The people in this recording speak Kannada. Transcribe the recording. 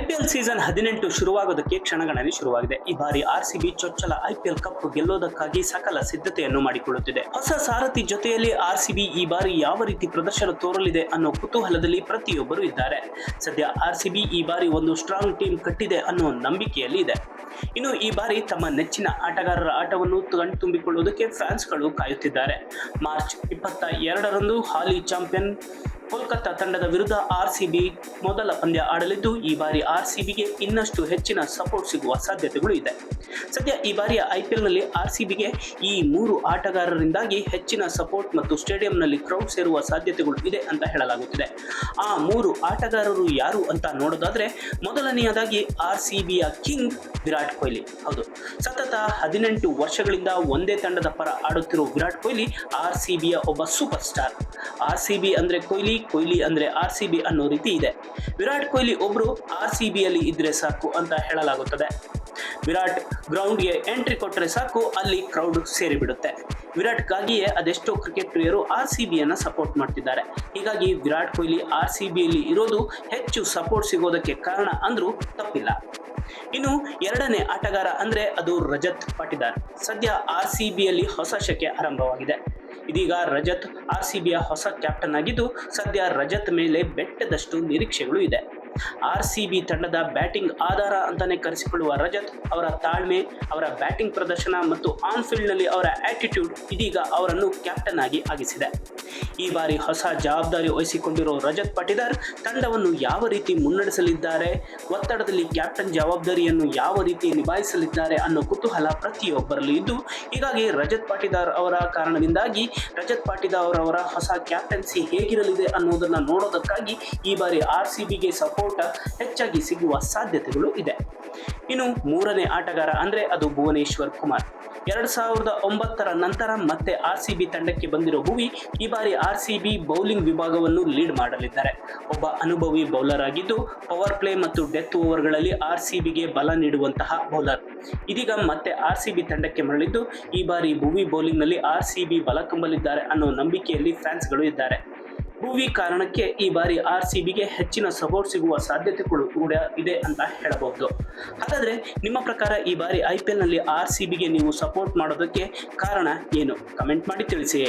ಐಪಿಎಲ್ ಸೀಸನ್ ಹದಿನೆಂಟು ಶುರುವಾಗೋದಕ್ಕೆ ಕ್ಷಣಗಣನೆ ಶುರುವಾಗಿದೆ. ಈ ಬಾರಿ ಆರ್ ಸಿ ಬಿ ಚೊಚ್ಚಲ ಐಪಿಎಲ್ ಕಪ್ ಗೆಲ್ಲೋದಕ್ಕಾಗಿ ಸಕಲ ಸಿದ್ಧತೆಯನ್ನು ಮಾಡಿಕೊಳ್ಳುತ್ತಿದೆ. ಹೊಸ ಸಾರಥಿ ಜೊತೆಯಲ್ಲಿ ಆರ್ಸಿಬಿ ಈ ಬಾರಿ ಯಾವ ರೀತಿ ಪ್ರದರ್ಶನ ತೋರಲಿದೆ ಅನ್ನೋ ಕುತೂಹಲದಲ್ಲಿ ಪ್ರತಿಯೊಬ್ಬರು ಇದ್ದಾರೆ. ಸದ್ಯ ಆರ್ಸಿಬಿ ಈ ಬಾರಿ ಒಂದು ಸ್ಟ್ರಾಂಗ್ ಟೀಮ್ ಕಟ್ಟಿದೆ ಅನ್ನೋ ನಂಬಿಕೆಯಲ್ಲಿ ಇದೆ. ಇನ್ನು ಈ ಬಾರಿ ತಮ್ಮ ನೆಚ್ಚಿನ ಆಟಗಾರರ ಆಟವನ್ನು ಕಣ್ತುಂಬಿಕೊಳ್ಳುವುದಕ್ಕೆ ಫ್ಯಾನ್ಸ್ಗಳು ಕಾಯುತ್ತಿದ್ದಾರೆ. ಮಾರ್ಚ್ ಇಪ್ಪತ್ತ ಎರಡರಂದು ಹಾಲಿ ಚಾಂಪಿಯನ್ ಕೋಲ್ಕತ್ತಾ ತಂಡದ ವಿರುದ್ಧ ಆರ್ಸಿಬಿ ಮೊದಲ ಪಂದ್ಯ ಆಡಲಿದ್ದು, ಈ ಬಾರಿ ಆರ್ಸಿಬಿಗೆ ಇನ್ನಷ್ಟು ಹೆಚ್ಚಿನ ಸಪೋರ್ಟ್ ಸಿಗುವ ಸಾಧ್ಯತೆಗಳು ಇದೆ. ಸದ್ಯ ಈ ಬಾರಿಯ ಐಪಿಎಲ್ನಲ್ಲಿ ಆರ್ಸಿಬಿಗೆ ಈ ಮೂರು ಆಟಗಾರರಿಂದಾಗಿ ಹೆಚ್ಚಿನ ಸಪೋರ್ಟ್ ಮತ್ತು ಸ್ಟೇಡಿಯಂನಲ್ಲಿ ಕ್ರೌಡ್ ಸೇರುವ ಸಾಧ್ಯತೆಗಳು ಇದೆ ಅಂತ ಹೇಳಲಾಗುತ್ತಿದೆ. ಆ ಮೂರು ಆಟಗಾರರು ಯಾರು ಅಂತ ನೋಡೋದಾದ್ರೆ, ಮೊದಲನೆಯದಾಗಿ ಆರ್ಸಿಬಿಯ ಕಿಂಗ್ ವಿರಾಟ್ ಕೊಹ್ಲಿ. ಹೌದು, ಸತತ ಹದಿನೆಂಟು ವರ್ಷಗಳಿಂದ ಒಂದೇ ತಂಡದ ಪರ ಆಡುತ್ತಿರುವ ವಿರಾಟ್ ಕೊಹ್ಲಿ ಆರ್ ಸಿಬಿಯ ಒಬ್ಬ ಸೂಪರ್ ಸ್ಟಾರ್ ಆರ್ ಸಿಬಿ ಅಂದ್ರೆ ಕೊಹ್ಲಿ ಕೊಹ್ಲಿ ಅಂದ್ರೆ ಆರ್ ಸಿ ಅನ್ನೋ ರೀತಿ ಇದೆ. ವಿರಾಟ್ ಕೊಹ್ಲಿ ಒಬ್ರು ಆರ್ ಸಿ ಬಿಯಲ್ಲಿ ಇದ್ರೆ ಸಾಕು ಅಂತ ಹೇಳಲಾಗುತ್ತದೆ. ವಿರಾಟ್ ಗ್ರೌಂಡ್ಗೆ ಎಂಟ್ರಿ ಕೊಟ್ಟರೆ ಸಾಕು, ಅಲ್ಲಿ ಕ್ರೌಡ್ ಸೇರಿಬಿಡುತ್ತೆ. ವಿರಾಟ್ಗಾಗಿಯೇ ಅದೆಷ್ಟೋ ಕ್ರಿಕೆಟ್ ಪ್ರಿಯರು ಆರ್ ಸಿ ಬಿಯನ್ನು ಸಪೋರ್ಟ್ ಮಾಡ್ತಿದ್ದಾರೆ. ಹೀಗಾಗಿ ವಿರಾಟ್ ಕೊಹ್ಲಿ ಆರ್ ಸಿ ಬಿಯಲ್ಲಿ ಇರೋದು ಹೆಚ್ಚು ಸಪೋರ್ಟ್ ಸಿಗೋದಕ್ಕೆ ಕಾರಣ ಅಂದ್ರೂ ತಪ್ಪಿಲ್ಲ. ಇನ್ನು ಎರಡನೇ ಆಟಗಾರ ಅಂದ್ರೆ ಅದು ರಜತ್ ಪಾಟಿದಾರ್. ಸದ್ಯ ಆರ್ ಸಿ ಬಿಯಲ್ಲಿ ಹೊಸ ಶಕೆ ಆರಂಭವಾಗಿದೆ. ಇದೀಗ ರಜತ್ ಆರ್ ಸಿ ಬಿಯ ಹೊಸ ಕ್ಯಾಪ್ಟನ್ ಆಗಿದ್ದು ಸದ್ಯ ರಜತ್ ಮೇಲೆ ಬೆಟ್ಟದಷ್ಟು ನಿರೀಕ್ಷೆಗಳು ಇದೆ. ಆರ್ ಸಿ ತಂಡದ ಬ್ಯಾಟಿಂಗ್ ಆಧಾರ ಅಂತಾನೆ ಕರೆಸಿಕೊಳ್ಳುವ ರಜತ್ ಅವರ ತಾಳ್ಮೆ, ಅವರ ಬ್ಯಾಟಿಂಗ್ ಪ್ರದರ್ಶನ ಮತ್ತು ಆನ್ ಫೀಲ್ಡ್ನಲ್ಲಿ ಅವರ ಆಟಿಟ್ಯೂಡ್ ಇದೀಗ ಅವರನ್ನು ಕ್ಯಾಪ್ಟನ್ ಆಗಿ ಆಗಿಸಿದೆ. ಈ ಬಾರಿ ಹೊಸ ಜವಾಬ್ದಾರಿ ವಹಿಸಿಕೊಂಡಿರೋ ರಜತ್ ಪಾಟೀದಾರ್ ತಂಡವನ್ನು ಯಾವ ರೀತಿ ಮುನ್ನಡೆಸಲಿದ್ದಾರೆ, ಒತ್ತಡದಲ್ಲಿ ಕ್ಯಾಪ್ಟನ್ ಜವಾಬ್ದಾರಿಯನ್ನು ಯಾವ ರೀತಿ ನಿಭಾಯಿಸಲಿದ್ದಾರೆ ಅನ್ನೋ ಕುತೂಹಲ ಪ್ರತಿಯೊಬ್ಬರಲ್ಲೂ ಇದ್ದು, ಹೀಗಾಗಿ ರಜತ್ ಪಾಟೀದಾರ್ ಅವರ ಕಾರಣದಿಂದಾಗಿ ರಜತ್ ಪಾಟೀದಾರ್ ಅವರ ಹೊಸ ಕ್ಯಾಪ್ಟನ್ಸಿ ಹೇಗಿರಲಿದೆ ಅನ್ನೋದನ್ನ ನೋಡೋದಕ್ಕಾಗಿ ಈ ಬಾರಿ ಆರ್ ಸಿ ಬಿಗೆ ಸಪೋರ್ಟ್ ಹೆಚ್ಚಾಗಿ ಸಿಗುವ ಸಾಧ್ಯತೆಗಳು ಇದೆ. ಇನ್ನು ಮೂರನೇ ಆಟಗಾರ ಅಂದ್ರೆ ಅದು ಭುವನೇಶ್ವರ್ ಕುಮಾರ್. ಎರಡ್ ಸಾವಿರದ ಒಂಬತ್ತರ ನಂತರ ಮತ್ತೆ ಆರ್ ಸಿ ಬಿ ತಂಡಕ್ಕೆ ಬಂದಿರೋ ಭುವಿ ಈ ಬಾರಿ ಆರ್ ಸಿ ಬಿ ಬೌಲಿಂಗ್ ವಿಭಾಗವನ್ನು ಲೀಡ್ ಮಾಡಲಿದ್ದಾರೆ. ಒಬ್ಬ ಅನುಭವಿ ಬೌಲರ್ ಆಗಿದ್ದು ಪವರ್ ಪ್ಲೇ ಮತ್ತು ಡೆತ್ ಓವರ್ಗಳಲ್ಲಿ ಆರ್ ಸಿ ಬಿಗೆ ಬಲ ನೀಡುವಂತಹ ಬೌಲರ್. ಇದೀಗ ಮತ್ತೆ ಆರ್ ಸಿ ಬಿ ತಂಡಕ್ಕೆ ಮರಳಿದ್ದು ಈ ಬಾರಿ ಭುವಿ ಬೌಲಿಂಗ್ನಲ್ಲಿ ಆರ್ ಸಿ ಬಿ ಬಲ ತುಂಬಲಿದ್ದಾರೆ ಅನ್ನೋ ನಂಬಿಕೆಯಲ್ಲಿ ಫ್ಯಾನ್ಸ್ಗಳು ಇದ್ದಾರೆ. ಭುವಿ ಕಾರಣಕ್ಕೆ ಈ ಬಾರಿ ಆರ್ ಸಿ ಬಿಗೆ ಹೆಚ್ಚಿನ ಸಪೋರ್ಟ್ ಸಿಗುವ ಸಾಧ್ಯತೆಗಳು ಕೂಡ ಇದೆ ಅಂತ ಹೇಳಬಹುದು. ಹಾಗಾದ್ರೆ ನಿಮ್ಮ ಪ್ರಕಾರ ಈ ಬಾರಿ ಐ ಪಿ ಎಲ್ನಲ್ಲಿ ಆರ್ ಸಿ ಬಿಗೆ ನೀವು ಸಪೋರ್ಟ್ ಮಾಡೋದಕ್ಕೆ ಕಾರಣ ಏನು? ಕಮೆಂಟ್ ಮಾಡಿ ತಿಳಿಸಿ.